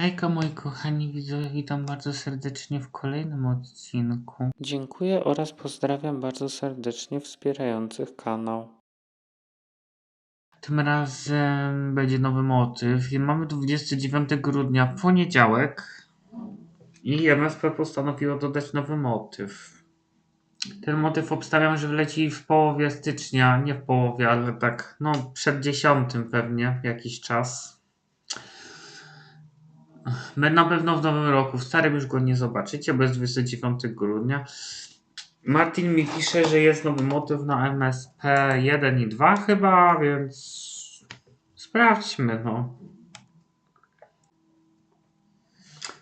Hejka moi kochani widzowie, witam bardzo serdecznie w kolejnym odcinku. Dziękuję oraz pozdrawiam bardzo serdecznie wspierających kanał. Tym razem będzie nowy motyw. Mamy 29 grudnia, poniedziałek. I MSP postanowiło dodać nowy motyw. Ten motyw obstawiam, że wleci w połowie stycznia. Nie w połowie, ale tak, no przed 10 pewnie, jakiś czas. My na pewno w nowym roku, w starym już go nie zobaczycie, bo jest 29 grudnia. Martin mi pisze, że jest nowy motyw na MSP 1 i 2 chyba, więc sprawdźmy no.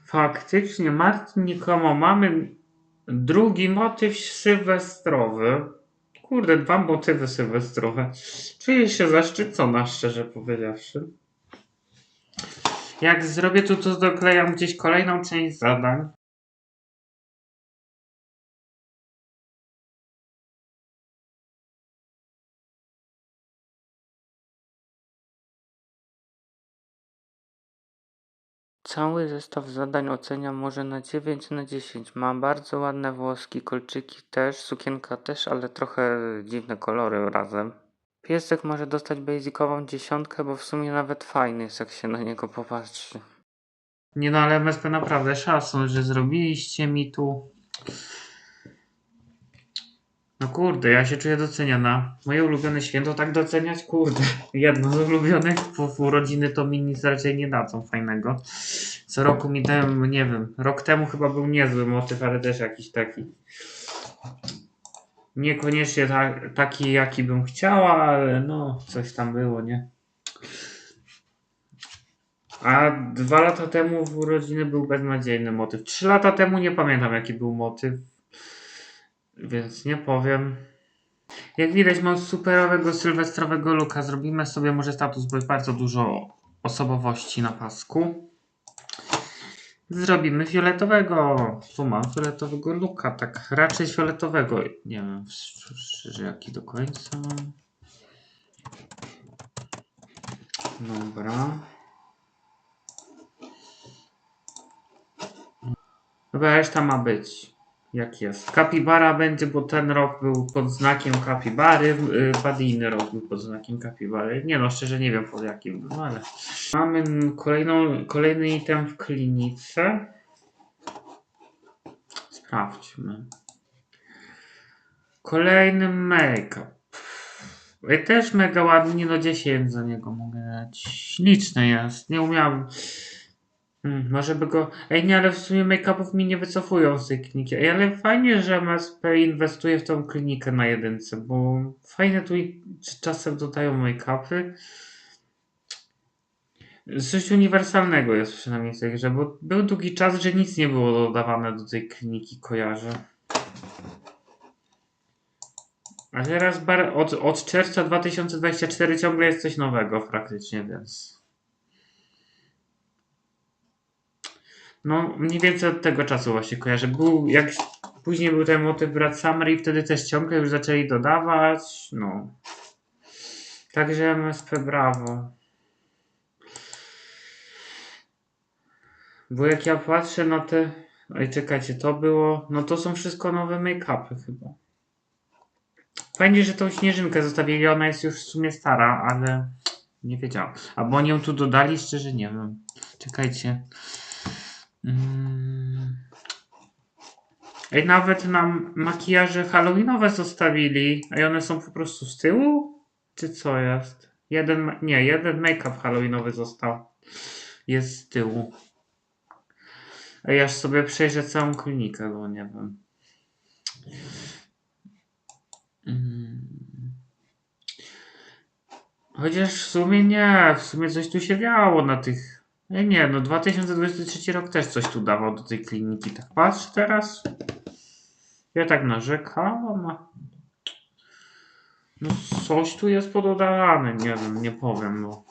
Faktycznie, Martin nikomu mamy drugi motyw sylwestrowy. Kurde, dwa motywy sylwestrowe. Czuję się zaszczycona, szczerze powiedziawszy. Jak zrobię to, to doklejam gdzieś kolejną część zadań. Cały zestaw zadań oceniam może na 9 na 10. Ma bardzo ładne włoski, kolczyki też, sukienka też, ale trochę dziwne kolory razem. Piesek może dostać basicową dziesiątkę, bo w sumie nawet fajny jest, jak się na niego popatrzy. Nie no, ale MSP naprawdę szacun, że zrobiliście mi tu. No kurde, ja się czuję doceniana. Moje ulubione święto tak doceniać? Kurde. Jedno z ulubionych, urodziny to mi nic raczej nie dadzą fajnego. Co roku mi dają, nie wiem, rok temu chyba był niezły motyw, ale też jakiś taki. Niekoniecznie ta, taki, jaki bym chciała, ale no, coś tam było, nie? A dwa lata temu w urodziny był beznadziejny motyw. Trzy lata temu nie pamiętam jaki był motyw. Więc nie powiem. Jak widać mam superowego sylwestrowego luka. Zrobimy sobie może status, bo jest bardzo dużo osobowości na pasku. Zrobimy fioletowego. Tu mam fioletowego luka. Tak raczej fioletowego. Nie wiem szczerze jaki do końca. Dobra. Dobra, reszta ma być. Jak jest. Kapibara będzie, bo ten rok był pod znakiem kapibary, y, Padiny rok był pod znakiem kapibary. Nie no, szczerze nie wiem pod jakim był, ale... Mamy kolejną, kolejny item w klinice. Sprawdźmy. Kolejny make-up. Też mega ładnie, no 10 za niego mogę dać. Śliczny jest, nie umiałem... Hmm, może by go. Ej, nie, ale w sumie make-upów mi nie wycofują z tej kliniki. Ej, ale fajnie, że MSP inwestuje w tą klinikę na jedynce, bo fajne tu czasem dodają make-upy. Coś uniwersalnego jest przynajmniej w tej grze, bo był długi czas, że nic nie było dodawane do tej kliniki, kojarzę. A teraz bar- od, od czerwca 2024 ciągle jest coś nowego praktycznie, więc. No, mniej więcej od tego czasu właśnie kojarzę. Był, jak później był ten motyw Brat Summer i wtedy też ciągle już zaczęli dodawać, no. Także MSP brawo. Bo jak ja patrzę na te... Oj, czekajcie, to było... No to są wszystko nowe make-upy chyba. Fajnie, że tą śnieżynkę zostawili, ona jest już w sumie stara, ale nie wiedziałam. Albo oni ją tu dodali, szczerze nie wiem. Czekajcie. Mm. Ej, nawet nam makijaże halloweenowe zostawili. A one są po prostu z tyłu? Czy co jest? Jeden, nie, jeden make-up halloweenowy został. Jest z tyłu. Ej, aż sobie przejrzę całą klinikę, bo nie wiem. Mm. Chociaż w sumie nie, w sumie coś tu się działo na tych. Nie, nie, no 2023 rok też coś tu dawał do tej kliniki. Tak patrz teraz. Ja tak narzekałam. No coś tu jest pododane, nie wiem, nie powiem, bo.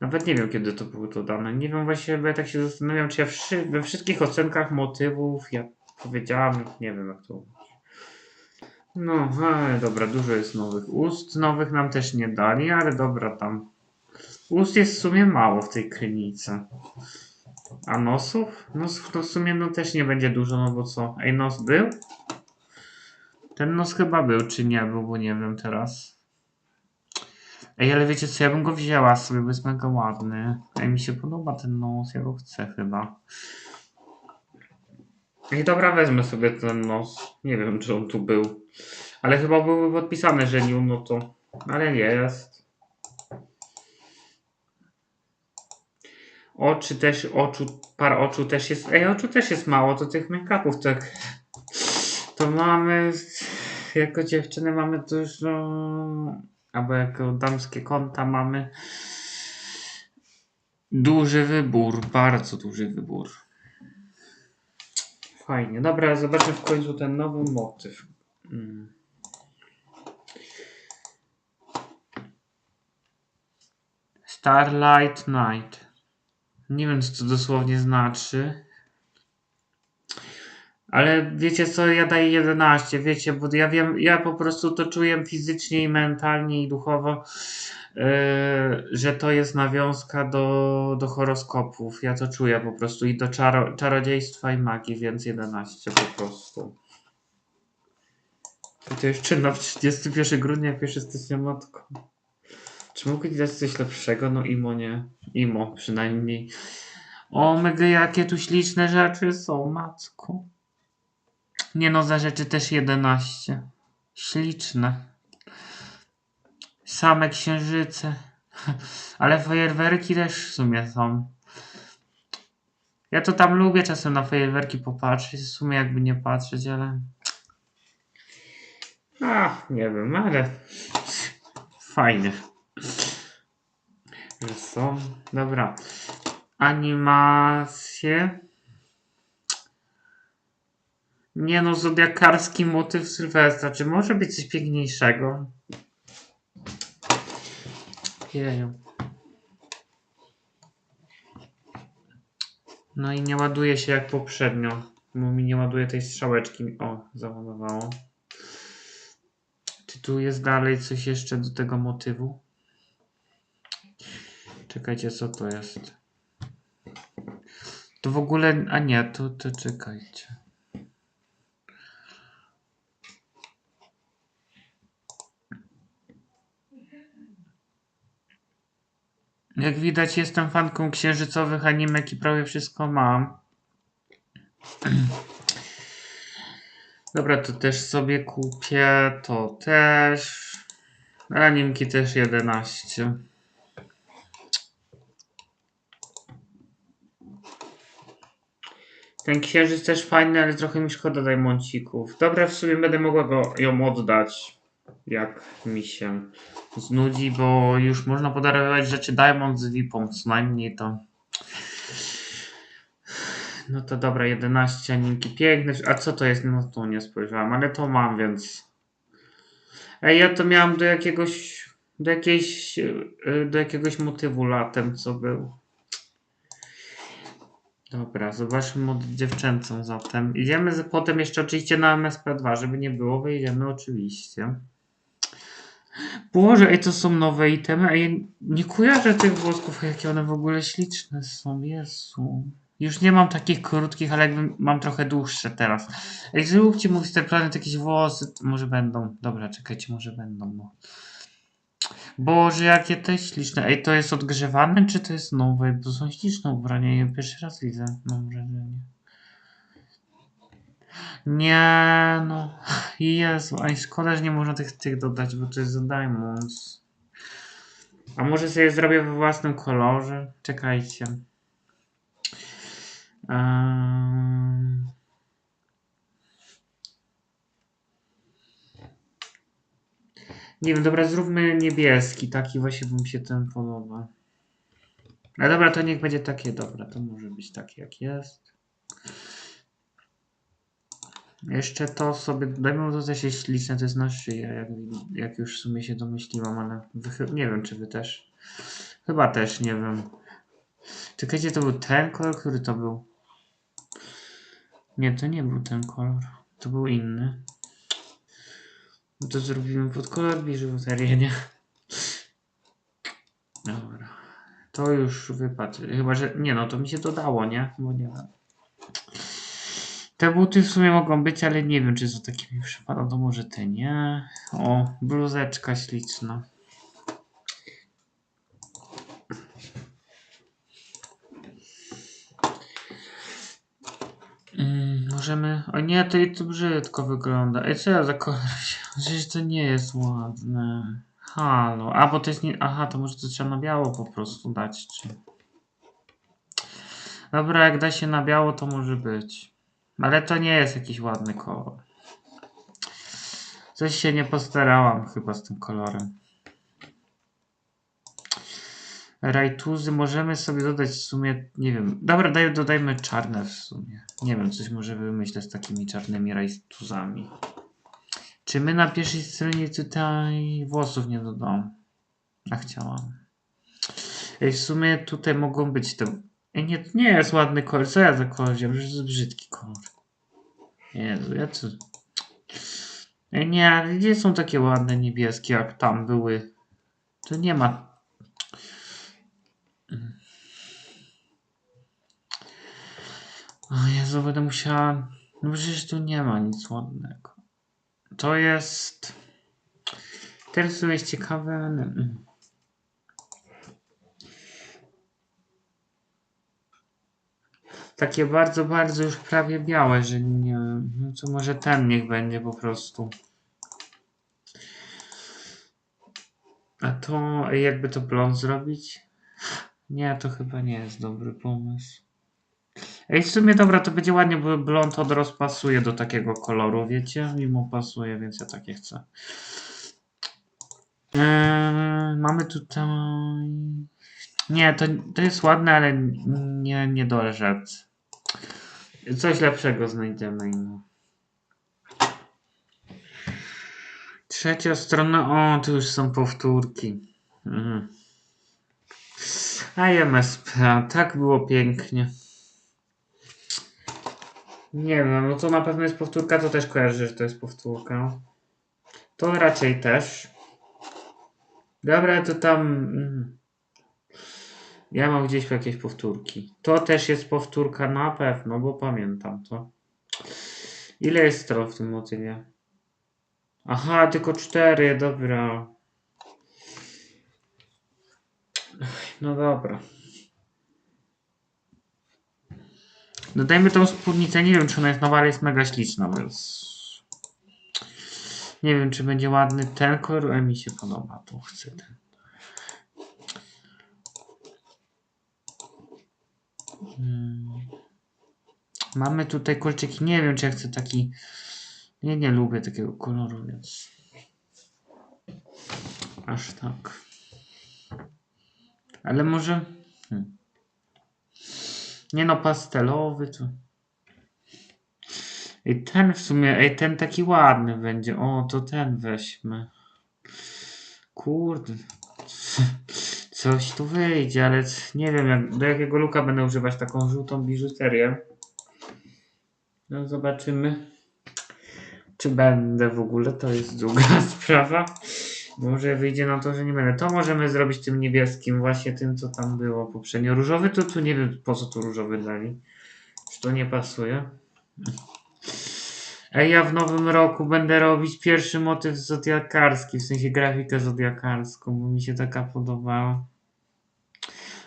Nawet nie wiem kiedy to było dodane. Nie wiem właśnie, bo ja tak się zastanawiam, czy ja we wszystkich ocenkach motywów ja powiedziałam, nie wiem jak to. No, ale dobra, dużo jest nowych ust. Nowych nam też nie dali, ale dobra, tam Ust jest w sumie mało w tej klinice. A nosów? Nosów to w sumie no też nie będzie dużo, no bo co? Ej, nos był? Ten nos chyba był, czy nie był, bo nie wiem teraz. Ej, ale wiecie co, ja bym go wzięła sobie, bo jest mega ładny. Ej, mi się podoba ten nos, ja go chcę chyba. Ej, dobra, wezmę sobie ten nos. Nie wiem, czy on tu był. Ale chyba byłby podpisany, że nie, no to... Ale nie jest. Oczy też, oczu, par oczu też jest. Ej, oczu też jest mało, to tych make-upów tak. To mamy. Jako dziewczyny mamy dużo. Albo jako damskie konta mamy. Duży wybór, bardzo duży wybór. Fajnie. Dobra, zobaczę w końcu ten nowy motyw. Mm. Starlight Night. Nie wiem, co to dosłownie znaczy. Ale wiecie co, ja daję 11, wiecie, bo ja wiem, ja po prostu to czuję fizycznie i mentalnie i duchowo, yy, że to jest nawiązka do, do horoskopów. Ja to czuję po prostu i do czaro, czarodziejstwa i magii, więc 11 po prostu. I to jeszcze na 31 grudnia, 1 stycznia matko. Czy mógł dać coś lepszego? No imo nie. Imo przynajmniej. O mega jakie tu śliczne rzeczy są, macku. Nie no, za rzeczy też 11. Śliczne. Same księżyce. Ale fajerwerki też w sumie są. Ja to tam lubię czasem na fajerwerki popatrzeć. W sumie jakby nie patrzeć, ale... A, nie wiem, ale... Fajnie. Są. Dobra. Animacje. Nie no, zodiakarski motyw Sylwestra. Czy może być coś piękniejszego? Jeju. No i nie ładuje się jak poprzednio. Bo mi nie ładuje tej strzałeczki. O, załadowało. Czy tu jest dalej coś jeszcze do tego motywu? Czekajcie, co to jest? To w ogóle. A nie, to, to czekajcie. Jak widać, jestem fanką księżycowych animek i prawie wszystko mam. Dobra, to też sobie kupię. To też. Animki też 11. Ten księżyc też fajny, ale trochę mi szkoda dajmoncików. Dobra, w sumie będę mogła go, ją oddać, jak mi się znudzi, bo już można podarować rzeczy Diamond z VIP-ą, co najmniej to... No to dobra, 11 animki piękne. A co to jest? No to nie spojrzałam, ale to mam, więc... Ej, ja to miałam do jakiegoś... Do jakiejś... yy, Do jakiegoś motywu latem, co był. Dobra, zobaczmy mod dziewczęcą zatem. Idziemy z, potem jeszcze oczywiście na MSP2, żeby nie było, wyjdziemy oczywiście. Boże, ej, to są nowe itemy, a ja nie kojarzę tych włosków, jakie one w ogóle śliczne są, Jezu. Już nie mam takich krótkich, ale jakby mam trochę dłuższe teraz. Ej, zróbcie mu planet jakieś włosy, może będą. Dobra, czekajcie, może będą, no. Boże, jakie to jest śliczne. Ej, to jest odgrzewane, czy to jest nowe? Bo są śliczne ubrania, ja pierwszy raz widzę, mam wrażenie. Nie, no. Jezu, a szkoda, że nie można tych, tych dodać, bo to jest za Diamonds. A może sobie zrobię we własnym kolorze? Czekajcie. Ehm. Nie wiem, dobra, zróbmy niebieski, taki właśnie mi się ten podoba. Ale dobra, to niech będzie takie, dobra, to może być takie jak jest. Jeszcze to sobie, dajmy to też śliczne, to jest na szyję, jak, jak już w sumie się domyśliłam, ale nie wiem, czy wy też. Chyba też, nie wiem. Czekajcie, to był ten kolor, który to był? Nie, to nie był ten kolor, to był inny. No to zrobimy pod kolor biżuterię, nie? Dobra. To już wypadł. Chyba, że. Nie no, to mi się dodało, nie? Bo nie wiem. Te buty w sumie mogą być, ale nie wiem, czy są takimi przypadą. To może te nie. O, bluzeczka śliczna. Mm, możemy. O nie, to i to brzydko wygląda. Ej, co ja za kolor? Przecież to nie jest ładne. Halo. A, bo to jest nie. Aha, to może to trzeba na biało po prostu dać, czy. Dobra, jak da się na biało, to może być. Ale to nie jest jakiś ładny kolor. Coś się nie postarałam chyba z tym kolorem. Rajtuzy możemy sobie dodać w sumie, nie wiem. Dobra, daj, dodajmy czarne w sumie. Nie wiem, coś może wymyślę z takimi czarnymi rajtuzami. Czy my na pierwszej stronie tutaj włosów nie dodam? A chciałam. Ej, w sumie tutaj mogą być te... Nie, nie jest ładny kolor. Co ja za kolor wziąłem? To jest brzydki kolor. Jezu, ja co... Ej, nie, gdzie są takie ładne niebieskie, jak tam były? To nie ma O Jezu, będę musiała... No przecież tu nie ma nic ładnego. To jest... Teraz tu jest ciekawe... mm. Takie bardzo, bardzo już prawie białe, że nie... No to może ten niech będzie po prostu. A to jakby to blond zrobić? Nie, to chyba nie jest dobry pomysł. Ej, w sumie dobra, to będzie ładnie, bo blond odrost pasuje do takiego koloru, wiecie? Mimo pasuje, więc ja takie chcę. Eee, mamy tutaj... Nie, to, to jest ładne, ale nie, nie dorzec. Coś lepszego znajdziemy. inno. Trzecia strona. O, tu już są powtórki. Mhm. A MSP, tak było pięknie. Nie wiem, no to na pewno jest powtórka, to też kojarzę, że to jest powtórka. To raczej też. Dobra, to tam. mm. Ja mam gdzieś jakieś powtórki. To też jest powtórka na pewno, bo pamiętam to. Ile jest stron w tym motywie? Aha, tylko cztery, dobra. No dobra. Dodajmy tą spódnicę. Nie wiem, czy ona jest nowa, ale jest mega śliczna, więc. Nie wiem, czy będzie ładny ten kolor, ale mi się podoba. Tu chcę ten. Hmm. Mamy tutaj kolczyki. Nie wiem, czy ja chcę taki. Nie, nie lubię takiego koloru, więc. Aż tak. Ale może. Hmm. Nie no, pastelowy to. Ej, ten w sumie, ej, ten taki ładny będzie. O, to ten weźmy. Kurde. Coś tu wyjdzie, ale nie wiem, jak, do jakiego luka będę używać taką żółtą biżuterię. No, zobaczymy. Czy będę w ogóle, to jest druga sprawa. Może wyjdzie na to, że nie będę. To możemy zrobić tym niebieskim, właśnie tym, co tam było poprzednio. Różowy to tu nie wiem, po co tu różowy dali. Czy to nie pasuje? Ej, ja w nowym roku będę robić pierwszy motyw zodiakarski, w sensie grafikę zodiakarską, bo mi się taka podobała.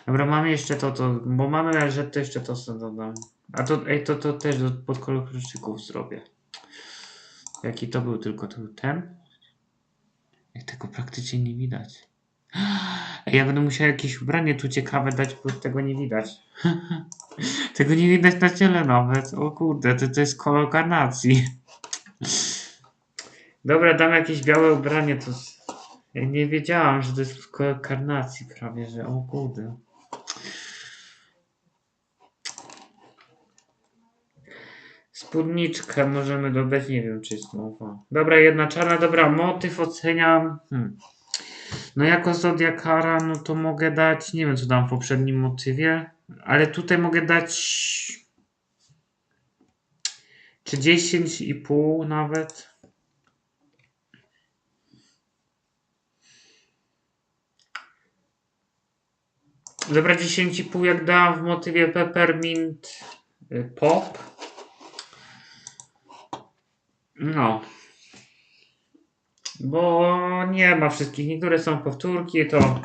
Dobra, mamy jeszcze to, to, bo mamy, że to jeszcze to sobie dodam. A to, ej, to, to też do, pod kolor kluczyków zrobię. Jaki to był, tylko ten? Jak tego praktycznie nie widać. Ja będę musiał jakieś ubranie tu ciekawe dać, bo tego nie widać. tego nie widać na ciele nawet. O kurde, to, to jest kolor karnacji. Dobra, dam jakieś białe ubranie, to... Ja nie wiedziałam, że to jest kolor karnacji prawie, że o kurde. Spódniczkę możemy dodać, nie wiem czy jest nowa. Dobra, jedna czarna, dobra, motyw oceniam. Hmm. No jako Zodiakara, no to mogę dać, nie wiem co dam w poprzednim motywie, ale tutaj mogę dać czy 10,5 nawet. Dobra, 10,5 jak dałam w motywie Peppermint y, Pop. No. Bo nie ma wszystkich. Niektóre są powtórki, to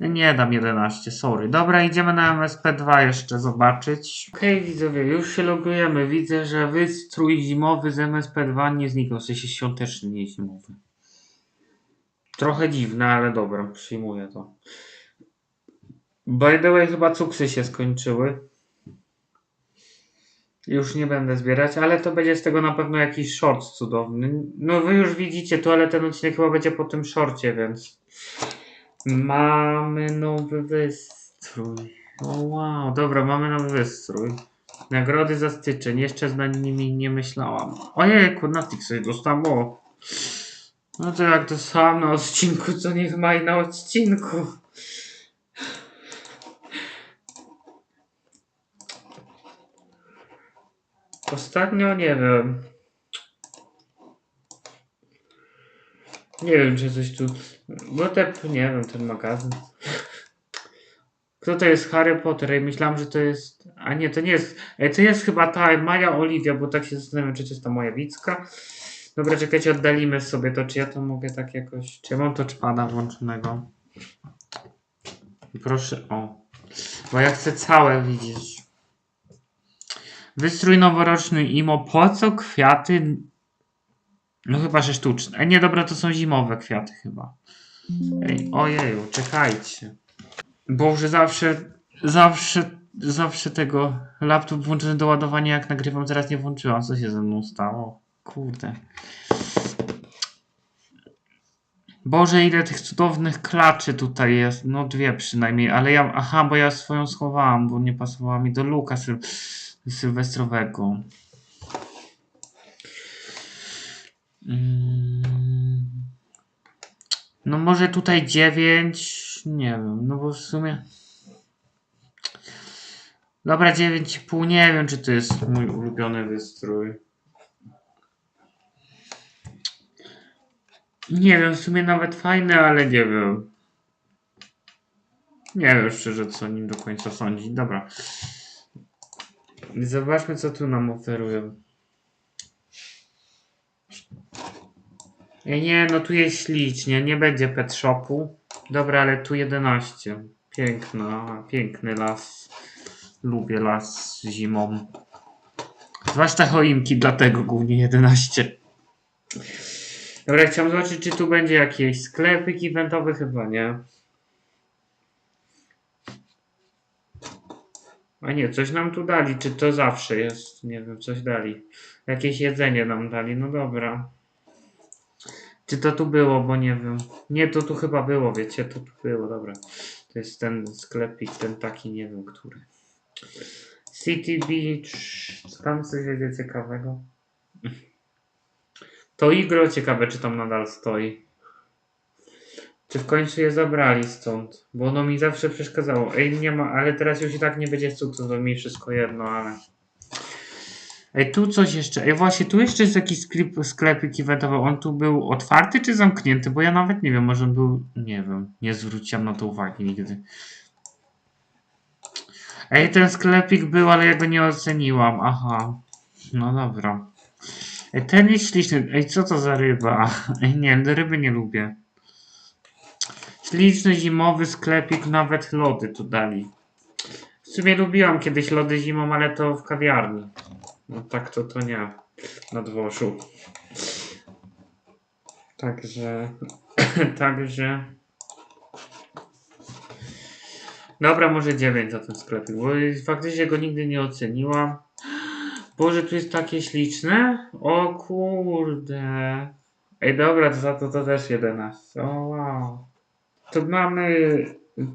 nie dam 11, sorry. Dobra, idziemy na MSP2 jeszcze zobaczyć. Okej, widzowie, już się logujemy. Widzę, że wystrój zimowy z MSP2 nie zniknął. W sensie świąteczny, nie zimowy. Trochę dziwne, ale dobra, przyjmuję to. By the way, chyba cuksy się skończyły. Już nie będę zbierać, ale to będzie z tego na pewno jakiś short cudowny. No wy już widzicie to, ale ten odcinek chyba będzie po tym shorcie, więc... Mamy nowy wystrój. O wow, dobra, mamy nowy wystrój. Nagrody za styczeń, jeszcze z nimi nie myślałam. Ojejku, na tych sobie dostałem, o. No to jak to sam na odcinku, co niech ma i na odcinku. Ostatnio nie wiem. Nie wiem, czy coś tu. Bo te, nie wiem, ten magazyn. Kto to jest Harry Potter? Ej, myślałam, że to jest. A nie, to nie jest. Ej, to jest chyba ta Maja Oliwia, bo tak się zastanawiam, czy to jest ta moja Wicka. Dobra, czekajcie, oddalimy sobie to. Czy ja to mogę tak jakoś. Czy ja mam touchpada włączonego? Proszę, o. Bo ja chcę całe widzieć. Wystrój noworoczny imo. Po co kwiaty? No chyba, że sztuczne. Ej, nie, dobra, to są zimowe kwiaty chyba. Ej, ojeju, czekajcie. Boże, zawsze, zawsze, zawsze tego laptop włączony do ładowania jak nagrywam, teraz nie włączyłam. Co się ze mną stało? Kurde. Boże, ile tych cudownych klaczy tutaj jest. No dwie przynajmniej, ale ja, aha, bo ja swoją schowałam, bo nie pasowała mi do luka sylwestrowego. Mm. No może tutaj 9, nie wiem, no bo w sumie... Dobra, 9,5, nie wiem czy to jest mój ulubiony wystrój. Nie wiem, w sumie nawet fajny, ale nie wiem. Nie wiem szczerze, co nim do końca sądzić. Dobra. Zobaczmy, co tu nam oferują. Nie, no tu jest ślicznie, nie będzie pet shopu. Dobra, ale tu 11. Piękna, piękny las. Lubię las zimą. Zwłaszcza choinki, dlatego głównie 11. Dobra, chciałem zobaczyć, czy tu będzie jakiś sklepik eventowy, chyba nie. A nie, coś nam tu dali, czy to zawsze jest? Nie wiem, coś dali. Jakieś jedzenie nam dali, no dobra. Czy to tu było, bo nie wiem. Nie, to tu chyba było, wiecie, to tu było, dobra. To jest ten sklepik, ten taki, nie wiem, który. City Beach, tam coś będzie ciekawego? To igro ciekawe, czy tam nadal stoi. Czy w końcu je zabrali stąd? Bo ono mi zawsze przeszkadzało. Ej, nie ma, ale teraz już i tak nie będzie cukru, to mi wszystko jedno, ale... Ej, tu coś jeszcze. Ej, właśnie, tu jeszcze jest jakiś sklep, sklepik eventowy. On tu był otwarty czy zamknięty? Bo ja nawet nie wiem, może on był... Nie wiem, nie zwróciłam na to uwagi nigdy. Ej, ten sklepik był, ale ja go nie oceniłam. Aha. No dobra. Ej, ten jest śliczny. Ej, co to za ryba? Ej, nie, ryby nie lubię. Śliczny zimowy sklepik, nawet lody tu dali. W sumie lubiłam kiedyś lody zimą, ale to w kawiarni. No tak to to nie. Na dworzu. Także... Także... Dobra, może 9 za ten sklepik, bo faktycznie go nigdy nie oceniłam. Boże, tu jest takie śliczne. O kurde. Ej, dobra, to za to to też 11. O wow. Tu mamy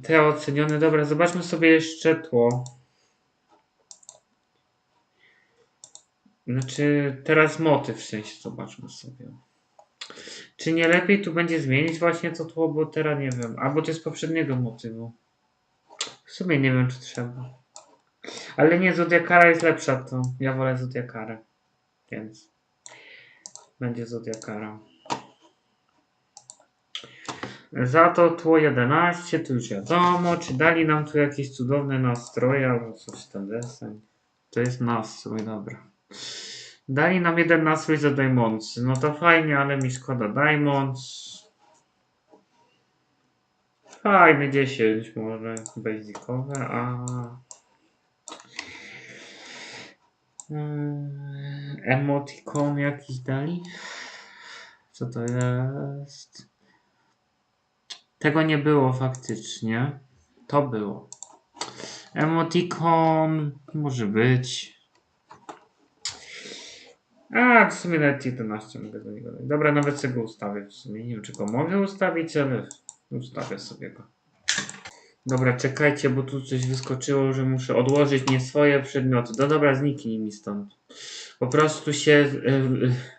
te ocenione. Dobra, zobaczmy sobie jeszcze tło. Znaczy, teraz motyw w sensie, zobaczmy sobie. Czy nie lepiej tu będzie zmienić właśnie to tło, bo teraz nie wiem. Albo to jest poprzedniego motywu. W sumie nie wiem, czy trzeba. Ale nie, Zodiakara jest lepsza, to ja wolę Zodiakarę. Więc będzie Zodiakara. Za to tło 11, tu już wiadomo, czy dali nam tu jakieś cudowne nastroje albo coś tam deseń. To jest nastrój, dobra. Dali nam jeden nastrój za Diamonds. No to fajnie, ale mi szkoda Diamonds. Fajny 10 może, basicowe, a... Emoticon jakiś dali? Co to jest? Tego nie było faktycznie. To było. Emoticon może być. A, w sumie nawet 11 mogę do niego dać. Dobra, nawet sobie go ustawię w sumie. Nie wiem, czy go mogę ustawić, ale ustawię sobie go. Dobra, czekajcie, bo tu coś wyskoczyło, że muszę odłożyć nie swoje przedmioty. No dobra, zniknij mi stąd. Po prostu się... Yy,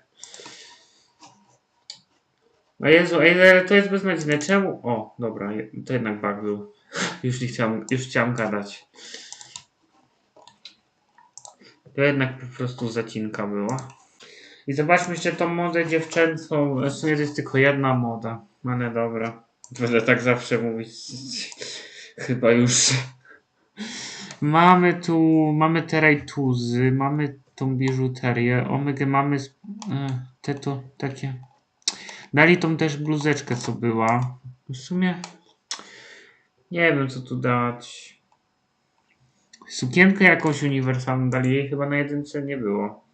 o Jezu, ale to jest beznadziejne. Czemu? O, dobra, to jednak bug był. Już nie chciałem, już chciałem gadać. To jednak po prostu zacinka była. I zobaczmy jeszcze tą modę dziewczęcą. W sumie to jest tylko jedna moda. Ale dobra. Będę tak zawsze mówić. Chyba już. Mamy tu, mamy te rajtuzy, mamy tą biżuterię, omegę mamy e, te to takie. Dali tą też bluzeczkę, co była. W sumie nie wiem, co tu dać. Sukienkę jakąś uniwersalną dali, jej chyba na jedynce nie było.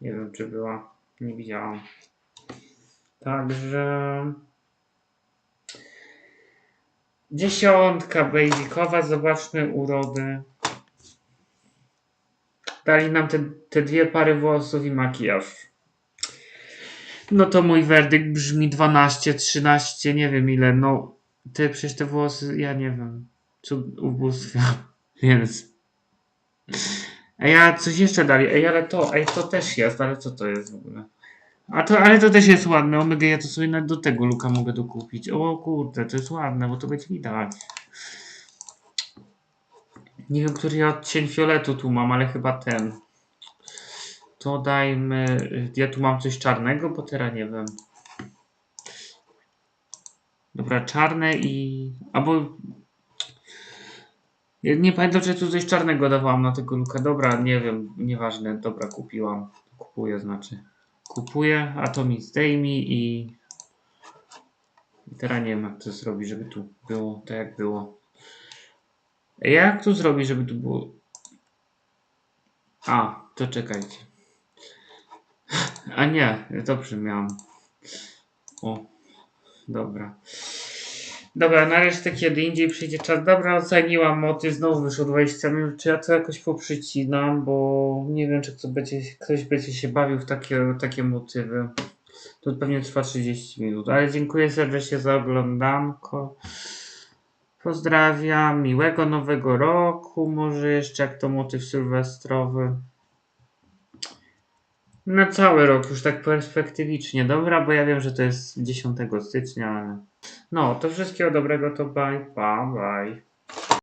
Nie wiem, czy była. Nie widziałam. Także... Dziesiątka basicowa, zobaczmy urody. Dali nam te, te dwie pary włosów i makijaż. No to mój werdykt brzmi 12, 13, nie wiem ile. No, te przecież te włosy, ja nie wiem. Cud ubóstwa. Więc. Ej, a coś jeszcze dali. Ej, ale to, ej, to też jest, ale co to jest w ogóle? A to, ale to też jest ładne. Omega, ja to sobie nawet do tego luka mogę dokupić. O kurde, to jest ładne, bo to będzie widać. Nie wiem, który ja odcień fioletu tu mam, ale chyba ten. To dajmy. Ja tu mam coś czarnego, bo teraz nie wiem. Dobra, czarne i. Albo. Ja nie pamiętam, czy tu coś czarnego dawałam na tego luka. Dobra, nie wiem, nieważne. Dobra, kupiłam. Kupuję, znaczy. Kupuję, a to mi zdejmij i. I teraz nie wiem, jak to zrobić, żeby tu było tak, jak było. Jak tu zrobić, żeby tu było. A, to czekajcie. A nie, dobrze miałam. O, dobra. Dobra, na resztę kiedy indziej przyjdzie czas. Dobra, oceniłam moty, znowu wyszło 20 minut. Czy ja to jakoś poprzycinam, bo nie wiem, czy kto będzie, ktoś będzie się bawił w takie, takie motywy. To pewnie trwa 30 minut, ale dziękuję serdecznie za oglądanko. Pozdrawiam, miłego nowego roku, może jeszcze jak to motyw sylwestrowy. Na cały rok, już tak perspektywicznie, dobra, bo ja wiem, że to jest 10 stycznia, ale... No, to wszystkiego dobrego, to bye, pa, bye.